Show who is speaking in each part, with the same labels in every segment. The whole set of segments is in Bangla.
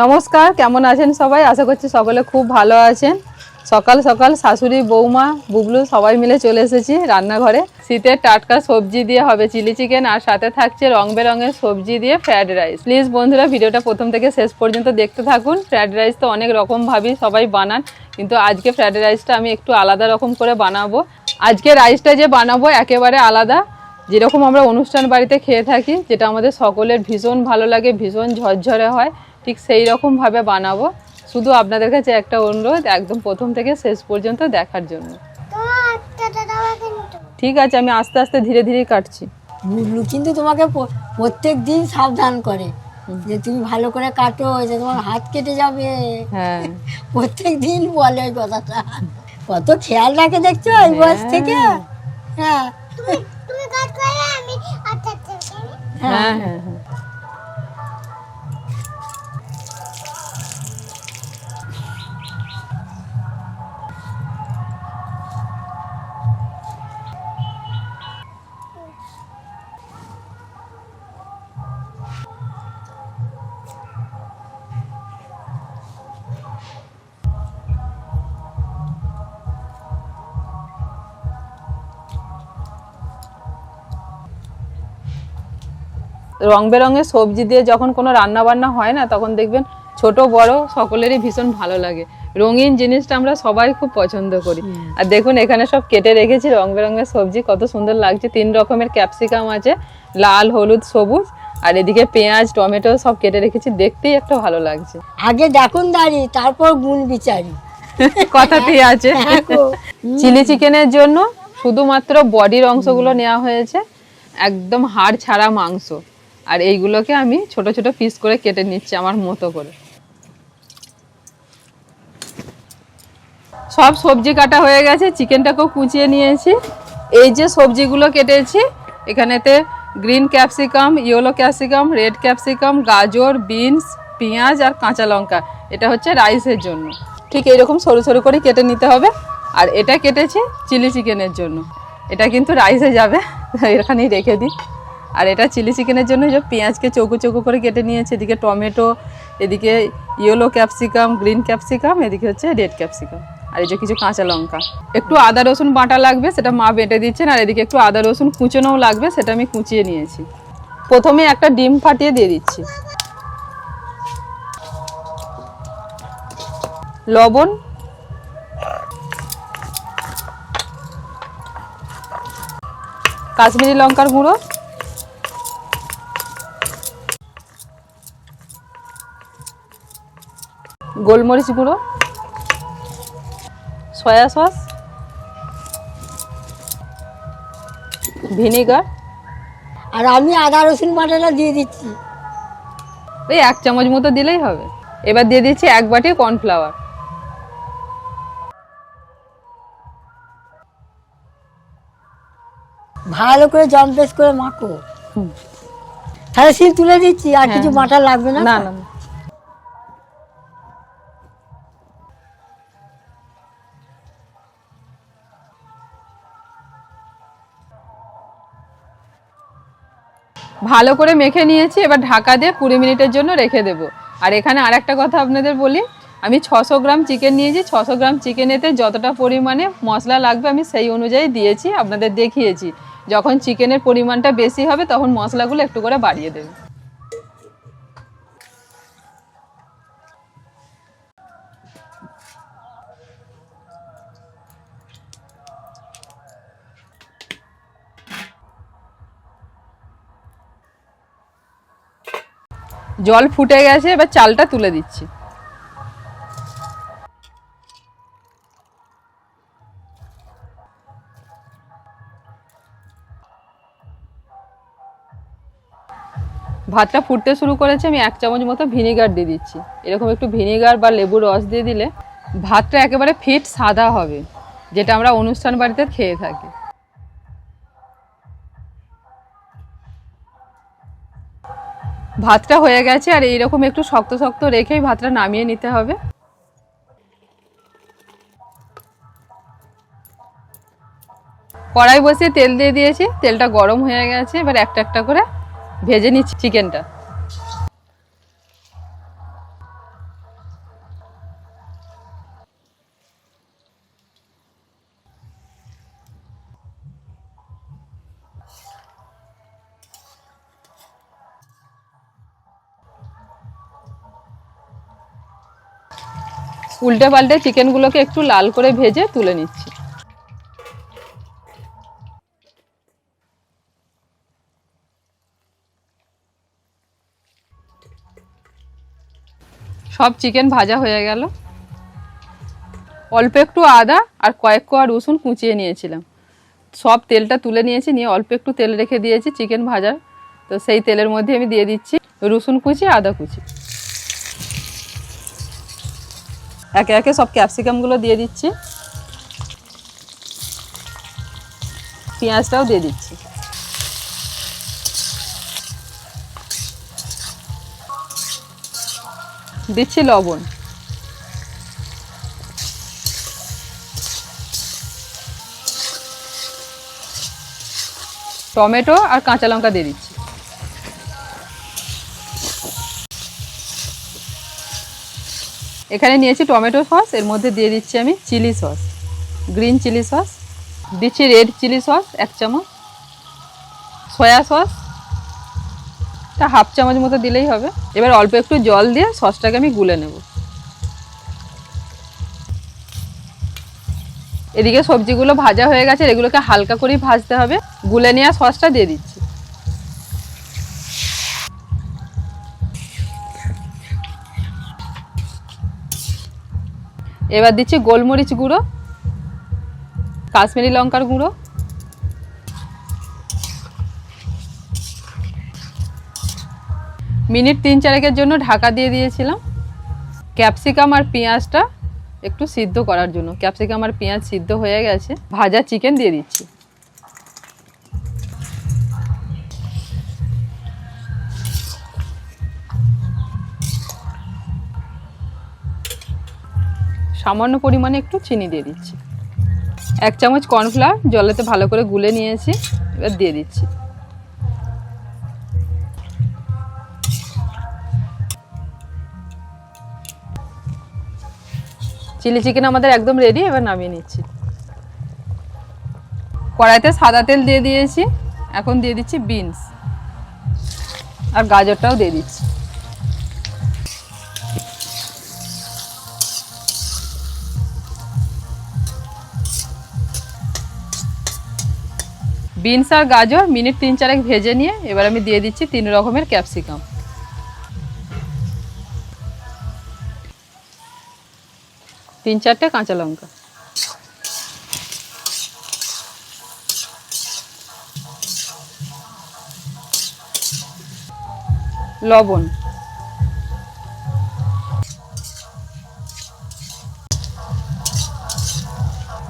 Speaker 1: নমস্কার, কেমন আছেন সবাই? আশা করছি সকলে খুব ভালো আছেন। সকাল সকাল শাশুড়ি, বৌমা, বুবলু সবাই মিলে চলে এসেছি রান্নাঘরে। শীতের টাটকা সবজি দিয়ে হবে চিলি চিকেন, আর সাথে থাকছে রং বেরঙের সবজি দিয়ে ফ্রাইড রাইস। প্লিজ বন্ধুরা, ভিডিওটা প্রথম থেকে শেষ পর্যন্ত দেখতে থাকুন। ফ্রাইড রাইস তো অনেক রকম ভাবি সবাই বানান, কিন্তু আজকে ফ্রাইড রাইসটা আমি একটু আলাদা রকম করে বানাবো। আজকে রাইসটা যে বানাবো একেবারে আলাদা। যেরকম আমরা অনুষ্ঠান বাড়িতে খেয়ে থাকি, যেটা আমাদের সকলের ভীষণ ভালো লাগে, ভীষণ ঝরঝরে হয়। ঠিক সেই রকমভাবে বানাবো। শুধু আপনাদের কাছে একটা অনুরোধ একদম প্রথম থেকে শেষ পর্যন্ত দেখার জন্য।
Speaker 2: কিন্তু।
Speaker 1: ঠিক আছে আমি আস্তে আস্তে ধীরে ধীরে কাটছি।
Speaker 3: বুবলু কিন্তু তোমাকে প্রত্যেক দিন সাবধান করে। যে তুমি ভালো করে কাটো যে তোমার হাত কেটে যাবে।
Speaker 1: হ্যাঁ।
Speaker 3: প্রত্যেক দিন বলে ওই কথাটা। কত খেয়াল রাখে দেখছ এই বয়স থেকে? হ্যাঁ।
Speaker 2: তুমি তুমি কাজ করলে আমি আচ্ছা আচ্ছা আচ্ছা।
Speaker 1: হ্যাঁ হ্যাঁ। রং বেরঙের সবজি দিয়ে যখন কোনো রান্না বান্না হয় না তখন দেখবেন ছোট বড় সকলেরই ভীষণ ভালো লাগে। রঙিন জিনিসটা আমরা সবাই খুব পছন্দ করি। আর দেখুন এখানে সব কেটে রেখেছি রং বেরঙের সবজি কত সুন্দর লাগছে। তিন রকমের ক্যাপসিকাম আছে লাল হলুদ সবুজ আর এদিকে পেঁয়াজ টমেটো সব কেটে রেখেছি। দেখতেই একটা ভালো লাগছে।
Speaker 3: আগে দেখুন দাঁড়ি তারপর গুণ বিচারি।
Speaker 1: কথাতেই আছে।
Speaker 3: হ্যাঁ
Speaker 1: চিলি চিকেনের জন্য শুধুমাত্র বডির অংশগুলো নেওয়া হয়েছে একদম হাড় ছাড়া মাংস। আর এইগুলোকে আমি ছোট ছোট পিস করে কেটে নিচ্ছি আমার মতো করে। সব সবজি কাটা হয়ে গেছে, চিকেনটাকেও কুচিয়ে নিয়েছি। এই যে সবজিগুলো কেটেছি, এখানেতে green capsicum yellow capsicum red capsicum গাজর বিনস পেঁয়াজ আর কাঁচা লঙ্কা। এটা হচ্ছে রাইসের জন্য। ঠিক এইরকম সরু সরু করে কেটে নিতে হবে। আর এটা কেটেছি চিলি চিকেনের জন্য। এটা কিন্তু রাইসে যাবে, এখানেই রেখে দিই। আর এটা চিলি চিকেনের জন্য যে পেঁয়াজকে চৌকো চৌকো করে কেটে নিয়েছে, এদিকে টমেটো, এদিকে ইয়েলো ক্যাপসিকাম গ্রিন ক্যাপসিকাম এদিকে হচ্ছে রেড ক্যাপসিকাম আর এই যে কিছু কাঁচা লঙ্কা। একটু আদা, রসুন বাটা লাগবে, সেটা মা বেটে দিচ্ছেন, আর এদিকে একটু আদা, রসুন কুচোনোও লাগবে, সেটা আমি কুচিয়ে নিয়েছি। প্রথমে একটা ডিম ফাটিয়ে দিয়ে দিচ্ছি। লবণ। কাশ্মীরি লঙ্কার গুঁড়ো। গোলমরিচ গুঁড়ো সয়া সস ভিনেগার।
Speaker 3: আর আমি আদা রসুন বাটাটা দিয়ে দিচ্ছি।
Speaker 1: ওই এক চামচ মতো দিলেই হবে। এবার দিয়ে দিচ্ছি এক বাটি কর্নফ্লাওয়ার।
Speaker 3: ভালো করে জম পেস করে মাখো। তাহলে শিল তুলে দিচ্ছি আর
Speaker 1: হ্যাঁ,
Speaker 3: কিছু
Speaker 1: হ্যাঁ।
Speaker 3: বাটা লাগবে না
Speaker 1: না না। ভালো করে মেখে নিয়েছি, এবার ঢাকা দিয়ে কুড়ি মিনিটের জন্য রেখে দেব। আর এখানে আর একটা কথা আপনাদের বলি, আমি ছশো গ্রাম চিকেন নিয়েছি, ছশো গ্রাম চিকেনেতে যতটা পরিমাণে মশলা লাগবে আমি সেই অনুযায়ী দিয়েছি, আপনাদের দেখিয়েছি। যখন চিকেনের পরিমাণটা বেশি হবে তখন মশলাগুলো একটু করে বাড়িয়ে দেবে। জল ফুটে গেছে, এবার চালটা তুলে দিচ্ছি। ভাতটা ফুটতে শুরু করেছে, আমি এক চামচ মতো ভিনেগার দিয়ে দিচ্ছি। এরকম একটু ভিনেগার বা লেবুর রস দিয়ে দিলে ভাতটা একেবারে ফিট সাদা হবে, যেটা আমরা অনুষ্ঠান বাড়িতে খেয়ে থাকি। ভাতটা হয়ে গেছে আর এইরকম একটু শক্ত শক্ত রেখেই ভাতটা নামিয়ে নিতে হবে। কড়াই বসিয়ে তেল দিয়ে দিয়েছি, তেলটা গরম হয়ে গেছে, এবার একটা একটা করে ভেজে নিচ্ছি চিকেনটা। উল্টে পাল্টে চিকেনগুলোকে একটু লাল করে ভেজে তুলে নিচ্ছি। সব চিকেন ভাজা হয়ে গেল। অল্প একটু আদা আর কয়েক কোয়া রসুন কুচিয়ে নিয়েছিলাম। সব তেলটা তুলে নিয়েছি, নিয়ে অল্প একটু তেল রেখে দিয়েছি চিকেন ভাজার। তো সেই তেলের মধ্যে আমি দিয়ে দিচ্ছি রসুন কুচি, আদা কুচি। একে একে সব ক্যাপসিকামগুলো দিয়ে দিচ্ছি। পেঁয়াজটাও দিয়ে দিচ্ছি। দিচ্ছি লবণ। টমেটো আর কাঁচা লঙ্কা দিয়ে দিচ্ছি। এখানে নিয়েছি টমেটো সস, এর মধ্যে দিয়ে দিচ্ছি আমি chilli sauce. Green chilli sauce, দিচ্ছি রেড চিলি সস, এক চামচ। সয়া সস, তা হাফ চামচ মতো দিলেই হবে। এবার অল্প একটু জল দিয়ে সসটাকে আমি গুলে নেব। এদিকে সবজিগুলো ভাজা হয়ে গেছে, এগুলোকে হালকা করেই ভাজতে হবে। গুলে নেওয়া সসটা দিয়ে দিচ্ছি। এবার দিচ্ছি গোলমরিচ গুঁড়ো, কাশ্মীরি লঙ্কার গুঁড়ো। মিনিট তিন চারেকের জন্য ঢাকা দিয়ে দিয়েছিলাম। ক্যাপসিকাম আর পেঁয়াজটা একটু সিদ্ধ করার জন্য। ক্যাপসিকাম আর পেঁয়াজ সিদ্ধ হয়ে গেছে। ভাজা চিকেন দিয়ে দিচ্ছি। সামান্য পরিমাণে একটু চিনি দিয়ে দিচ্ছি। এক চামচ কর্নফ্লাওয়ার জলেতে ভালো করে গুলে নিয়েছি, এবার দিয়ে দিচ্ছি। চিলি চিকেন আমাদের একদম রেডি এবার নামিয়ে নিচ্ছি। কড়াইতে সাদা তেল দিয়ে দিয়েছি, এখন দিয়ে দিচ্ছি বিনস। আর গাজরটাও দিয়ে দিচ্ছি। বিনস আর গাজর মিনিট তিন চারেক ভেজে নিয়ে এবার আমি দিয়ে দিচ্ছি তিন রকমের ক্যাপসিকাম। তিন চারটে কাঁচা লঙ্কা। লবণ।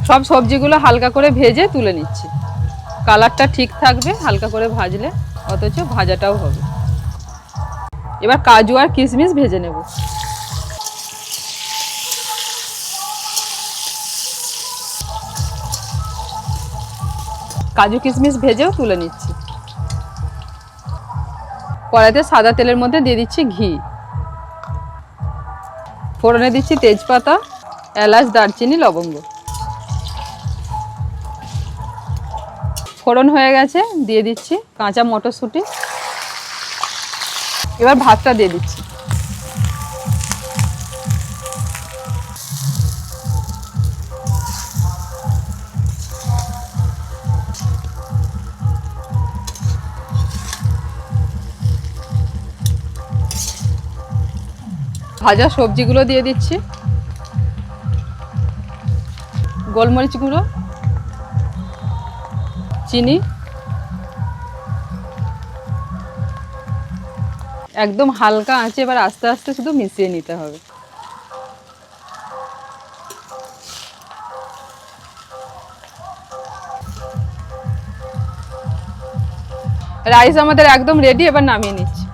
Speaker 1: সব সবজিগুলো হালকা করে ভেজে তুলে নিচ্ছি। কালারটা ঠিক থাকবে, হালকা করে ভাজলে, অথচ ভাজাটাও হবে। এবার কাজু আর কিশমিশ ভেজে নেব। কাজু কিশমিশ ভেজেও তুলে নিচ্ছি। কড়াইতে সাদা তেলের মধ্যে দিয়ে দিচ্ছি ঘি। ফোড়নে দিচ্ছি তেজপাতা, এলাচ, দারচিনি, লবঙ্গ। ফোড়ন হয়ে গেছে, দিয়ে দিচ্ছি কাঁচা মটরশুঁটি। এবার ভাতটা দিয়ে দিচ্ছি। ভাজা সবজিগুলো দিয়ে দিচ্ছি। গোলমরিচ গুঁড়ো। চিনি। একদম হালকা আঁচে, এবার আস্তে আস্তে শুধু মিশিয়ে নিতে হবে। রাইস আমাদের একদম রেডি এবার নামিয়ে নিচ্ছি।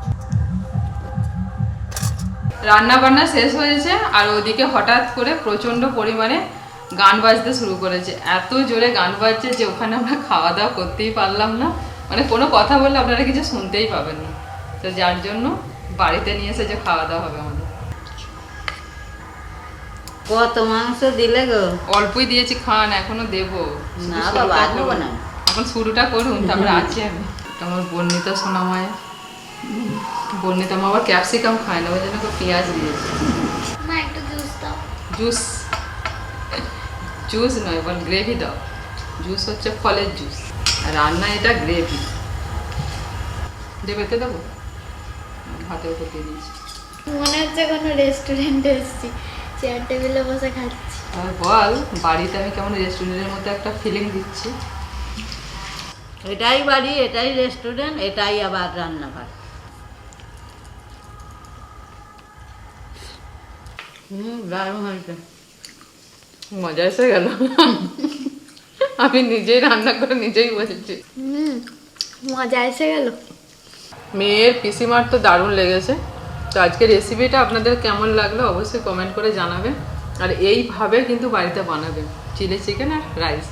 Speaker 1: রান্না বান্না শেষ হয়েছে, আর ওদিকে হঠাৎ করে প্রচণ্ড পরিমাণে গান বাজতে শুরু করেছে। এত জোরে গান বাজছে যে ওখানে আমরা খাওয়া দাওয়া করতেই পারলাম না। মানে কোনো কথা বললে আপনারা কিছু শুনতেই পাবেন না। তো যার জন্য বাড়িতে নিয়ে এসে যে খাওয়া দাওয়া হবে আমাদের।
Speaker 4: কত মাংস দিলে গো?
Speaker 1: অল্পই দিয়েছি খান এখনও দেবো।
Speaker 4: না বাবা,
Speaker 1: করুন।
Speaker 4: না।
Speaker 1: এখন শুরুটা করুন তারপরে আছি আমি। আমার বর্ণিতা সোনামায় বর্ণিতা মা আবার ক্যাপসিকাম খায় না ওই জন্য পেঁয়াজ দিয়েছে।
Speaker 2: মা একটু জুস দাও।
Speaker 1: জুস নয় বল গ্রেভি দাও। জুস হচ্ছে ফলের জুস। আর রান্না এটা গ্রেভি দেবেতে দেবো? ভাতের উপর দিয়ে দিয়েছি
Speaker 2: মনে হচ্ছে কোনো রেস্টুরেন্টে এসেছি। চেয়ার টেবিলে বসে খাচ্ছি।
Speaker 1: আর বল বাড়িতে আমি কেমন রেস্টুরেন্টের মতো একটা ফিলিং দিচ্ছি?
Speaker 4: এটাই বাড়ি এটাই রেস্টুরেন্ট এটাই আবার রান্নাঘর। হুম দারুণ হয়েছে।
Speaker 1: মজা এসে গেল। আমি নিজেই রান্না করে নিজেই
Speaker 2: বলছি মজা এসে গেল।
Speaker 1: মেয়ের পিসিমার তো দারুণ লেগেছে। তো আজকে রেসিপিটা আপনাদের কেমন লাগল অবশ্যই কমেন্ট করে জানাবেন। আর এইভাবে কিন্তু বাড়িতে বানাবেন। চিলি চিকেন আর রাইস